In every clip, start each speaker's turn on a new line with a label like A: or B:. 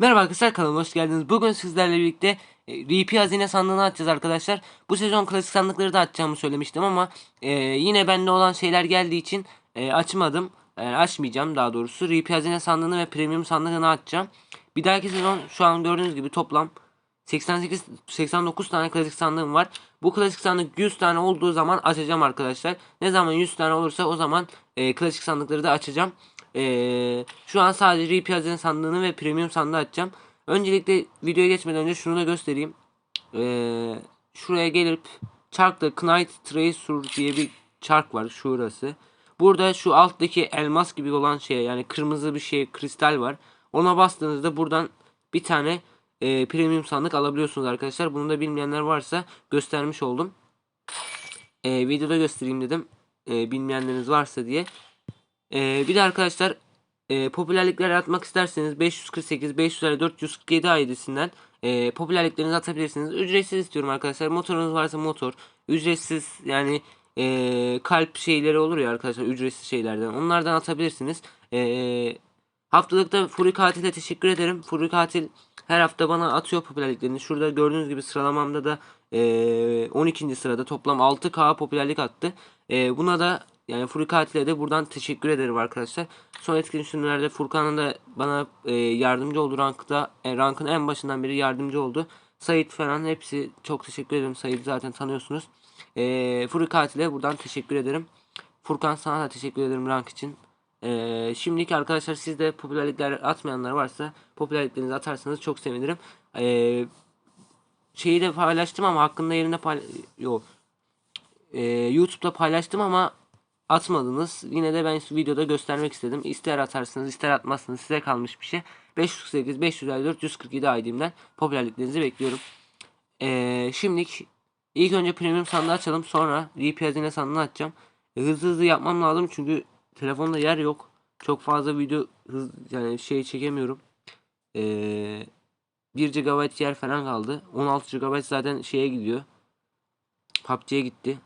A: Merhaba arkadaşlar kanalıma hoş geldiniz. Bugün sizlerle birlikte e, RP hazine sandığını açacağız arkadaşlar. Bu sezon klasik sandıkları da açacağımı söylemiştim ama e, yine bende olan şeyler geldiği için e, açmadım. E, açmayacağım daha doğrusu. RP hazine sandığını ve premium sandığını açacağım. Bir dahaki sezon şu an gördüğünüz gibi toplam 88 89 tane klasik sandığım var. Bu klasik sandık 100 tane olduğu zaman açacağım arkadaşlar. Ne zaman 100 tane olursa o zaman e, klasik sandıkları da açacağım. E, şu an sadece RP hazine sandığını ve premium sandığı açacağım. Öncelikle videoya geçmeden önce şunu da göstereyim. E, şuraya gelip çarkta Knight Tracer diye bir çark var şurası. Burada şu alttaki elmas gibi olan şey yani kırmızı bir şey kristal var. Ona bastığınızda buradan bir tane e, premium sandık alabiliyorsunuz arkadaşlar. Bunu da bilmeyenler varsa göstermiş oldum. E, videoda göstereyim dedim. E, bilmeyenleriniz varsa diye. E, bir de arkadaşlar e, popülerlikler atmak isterseniz 548, 554, 447 ID'sinden e, popülerliklerinizi atabilirsiniz. Ücretsiz istiyorum arkadaşlar. Motorunuz varsa motor. Ücretsiz yani e, kalp şeyleri olur ya arkadaşlar ücretsiz şeylerden. Onlardan atabilirsiniz. E, haftalıkta Furi Katil'e teşekkür ederim. Furi Katil her hafta bana atıyor popülerliklerini. Şurada gördüğünüz gibi sıralamamda da e, 12. sırada toplam 6K popülerlik attı. E, buna da yani Furi Katil'e de buradan teşekkür ederim arkadaşlar. Son etkinliklerde Furkan'ın da bana e, yardımcı oldu rankta. E, rankın en başından beri yardımcı oldu. Sait falan hepsi çok teşekkür ederim. Sait'i zaten tanıyorsunuz. E, Furi Katil'e buradan teşekkür ederim. Furkan sana da teşekkür ederim rank için. E, şimdiki arkadaşlar siz de popülerlikler atmayanlar varsa popülerliklerinizi atarsanız çok sevinirim. E, şeyi de paylaştım ama hakkında yerinde pay yok. E, YouTube'da paylaştım ama atmadınız. Yine de ben videoda göstermek istedim. İster atarsınız ister atmazsınız size kalmış bir şey. 548 554 447 ID'imden popülerliklerinizi bekliyorum. Ee, şimdilik ilk önce premium sandığı açalım. Sonra VP hazine sandığını açacağım. E, hızlı hızlı yapmam lazım çünkü telefonda yer yok. Çok fazla video hız, yani şey çekemiyorum. Ee, 1 GB yer falan kaldı. 16 GB zaten şeye gidiyor. PUBG'ye gitti.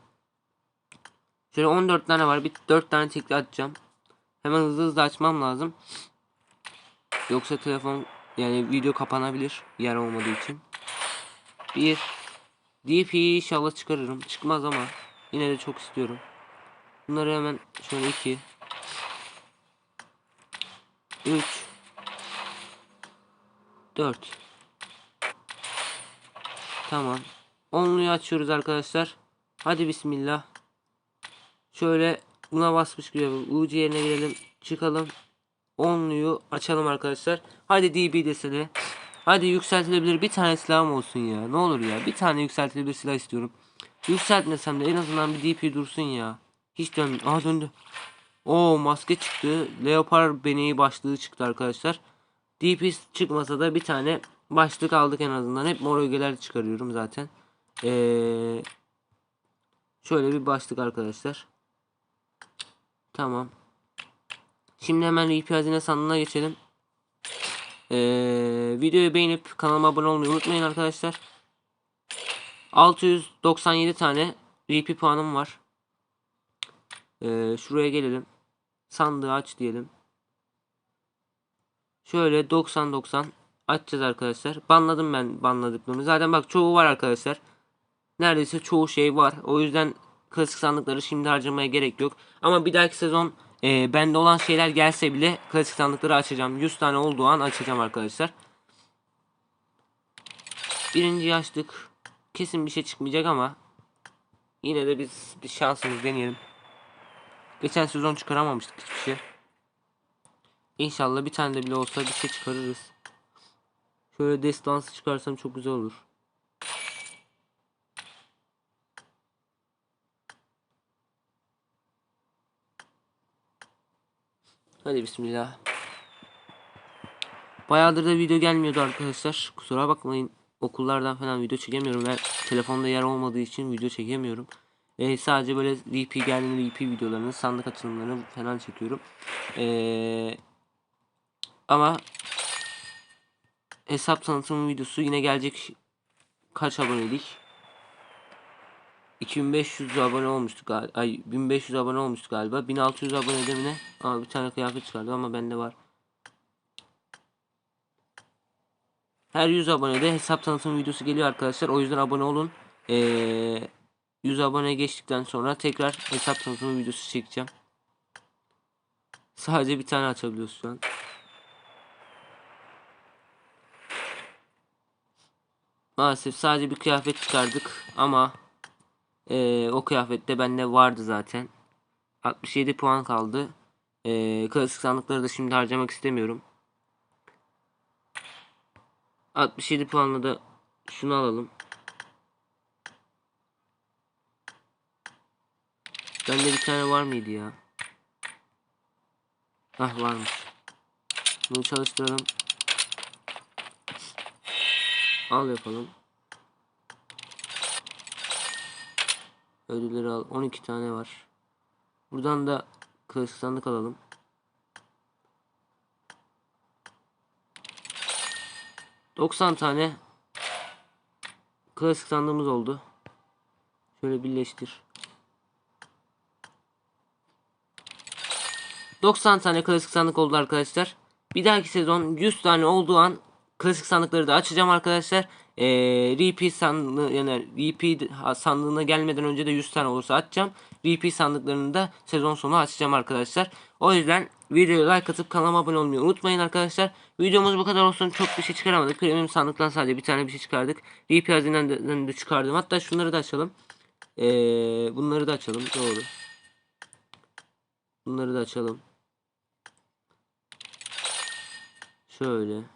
A: Şöyle 14 tane var. Bir 4 tane tekli açacağım. Hemen hızlı hızlı açmam lazım. Yoksa telefon yani video kapanabilir yer olmadığı için. Bir DP'yi inşallah çıkarırım. Çıkmaz ama yine de çok istiyorum. Bunları hemen şöyle 2 3 4 Tamam. Onluyu açıyoruz arkadaşlar. Hadi bismillah. Şöyle buna basmış gibi yapalım. UC yerine girelim. Çıkalım. Onluyu açalım arkadaşlar. Hadi DB desene. Hadi yükseltilebilir bir tane silahım olsun ya. Ne olur ya. Bir tane yükseltilebilir silah istiyorum. Yükseltmesem de en azından bir DP dursun ya. Hiç dön. Aha döndü. O maske çıktı. Leopard beneği başlığı çıktı arkadaşlar. DP çıkmasa da bir tane başlık aldık en azından. Hep mor ögeler çıkarıyorum zaten. Ee, şöyle bir başlık arkadaşlar. Tamam. Şimdi hemen RP hazine sandığına geçelim. Ee, videoyu beğenip kanalıma abone olmayı unutmayın arkadaşlar. 697 tane RP puanım var. Ee, şuraya gelelim. Sandığı aç diyelim. Şöyle 90-90 açacağız arkadaşlar. Banladım ben banladıklarımı. Zaten bak çoğu var arkadaşlar. Neredeyse çoğu şey var. O yüzden klasik sandıkları şimdi harcamaya gerek yok. Ama bir dahaki sezon e, bende olan şeyler gelse bile klasik sandıkları açacağım. 100 tane olduğu an açacağım arkadaşlar. Birinci açtık. Kesin bir şey çıkmayacak ama yine de biz bir şansımız deneyelim. Geçen sezon çıkaramamıştık hiçbir şey. İnşallah bir tane de bile olsa bir şey çıkarırız. Şöyle destansı çıkarsam çok güzel olur. Hadi bismillah. Bayağıdır da video gelmiyordu arkadaşlar. Kusura bakmayın. Okullardan falan video çekemiyorum ve telefonda yer olmadığı için video çekemiyorum. Ee, sadece böyle VP geldiğinde VP videolarını, sandık açılımlarını falan çekiyorum. Ee, ama hesap tanıtımı videosu yine gelecek. Kaç abonelik? 2500 abone olmuştuk galiba. Ay 1500 abone olmuştuk galiba. 1600 abone demine. Aa bir tane kıyafet çıkardı ama bende var. Her 100 abonede hesap tanıtım videosu geliyor arkadaşlar. O yüzden abone olun. Ee, 100 abone geçtikten sonra tekrar hesap tanıtımı videosu çekeceğim. Sadece bir tane açabiliyoruz şu an. Maalesef sadece bir kıyafet çıkardık ama ee, o kıyafette bende vardı zaten. 67 puan kaldı. Ee, klasik sandıkları da şimdi harcamak istemiyorum. 67 puanla da şunu alalım. Bende bir tane var mıydı ya? Ah varmış. Bunu çalıştıralım. Al yapalım. Ödülleri al. 12 tane var. Buradan da klasik sandık alalım. Doksan tane klasik sandığımız oldu. Şöyle birleştir. 90 tane klasik sandık oldu arkadaşlar. Bir dahaki sezon 100 tane olduğu an klasik sandıkları da açacağım arkadaşlar. Ee, repeat sandığı yani repeat sandığına gelmeden önce de 100 tane olursa açacağım. Repeat sandıklarını da sezon sonu açacağım arkadaşlar. O yüzden videoya like atıp kanalıma abone olmayı unutmayın arkadaşlar. Videomuz bu kadar olsun. Çok bir şey çıkaramadık. Premium sandıktan sadece bir tane bir şey çıkardık. Repeat hazineden de, de çıkardım. Hatta şunları da açalım. Ee, bunları da açalım. Doğru. Bunları da açalım. Şöyle.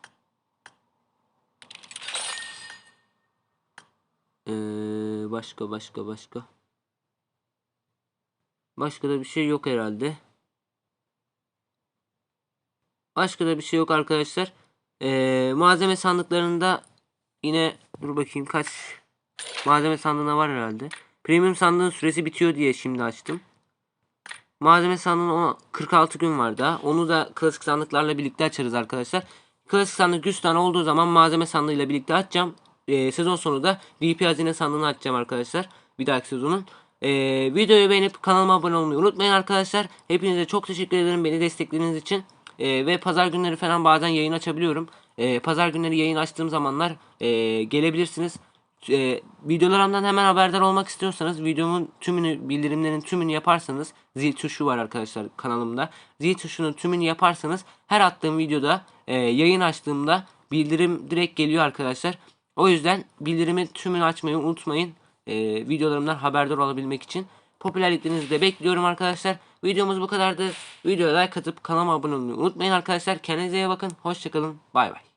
A: Ee, başka başka başka. Başka da bir şey yok herhalde. Başka da bir şey yok arkadaşlar. Ee, malzeme sandıklarında yine dur bakayım kaç malzeme sandığına var herhalde. Premium sandığın süresi bitiyor diye şimdi açtım. Malzeme sandığında 46 gün var daha. Onu da klasik sandıklarla birlikte açarız arkadaşlar. Klasik sandık 100 tane olduğu zaman malzeme sandığıyla birlikte açacağım. Ee, sezon sonu da VP hazine sandığını açacağım arkadaşlar. Bir dahaki sezonun. Ee, videoyu beğenip kanalıma abone olmayı unutmayın arkadaşlar. Hepinize çok teşekkür ederim beni desteklediğiniz için. Ee, ve pazar günleri falan bazen yayın açabiliyorum. Ee, pazar günleri yayın açtığım zamanlar e, gelebilirsiniz. Ee, videolarımdan hemen haberdar olmak istiyorsanız videomun tümünü bildirimlerin tümünü yaparsanız zil tuşu var arkadaşlar kanalımda. Zil tuşunun tümünü yaparsanız her attığım videoda e, yayın açtığımda bildirim direkt geliyor arkadaşlar. O yüzden bildirimi tümünü açmayı unutmayın. E, videolarımdan haberdar olabilmek için. Popülerliklerinizi de bekliyorum arkadaşlar. Videomuz bu kadardı. Videoya like atıp kanalıma abone olmayı unutmayın arkadaşlar. Kendinize iyi bakın. Hoşçakalın. Bay bay.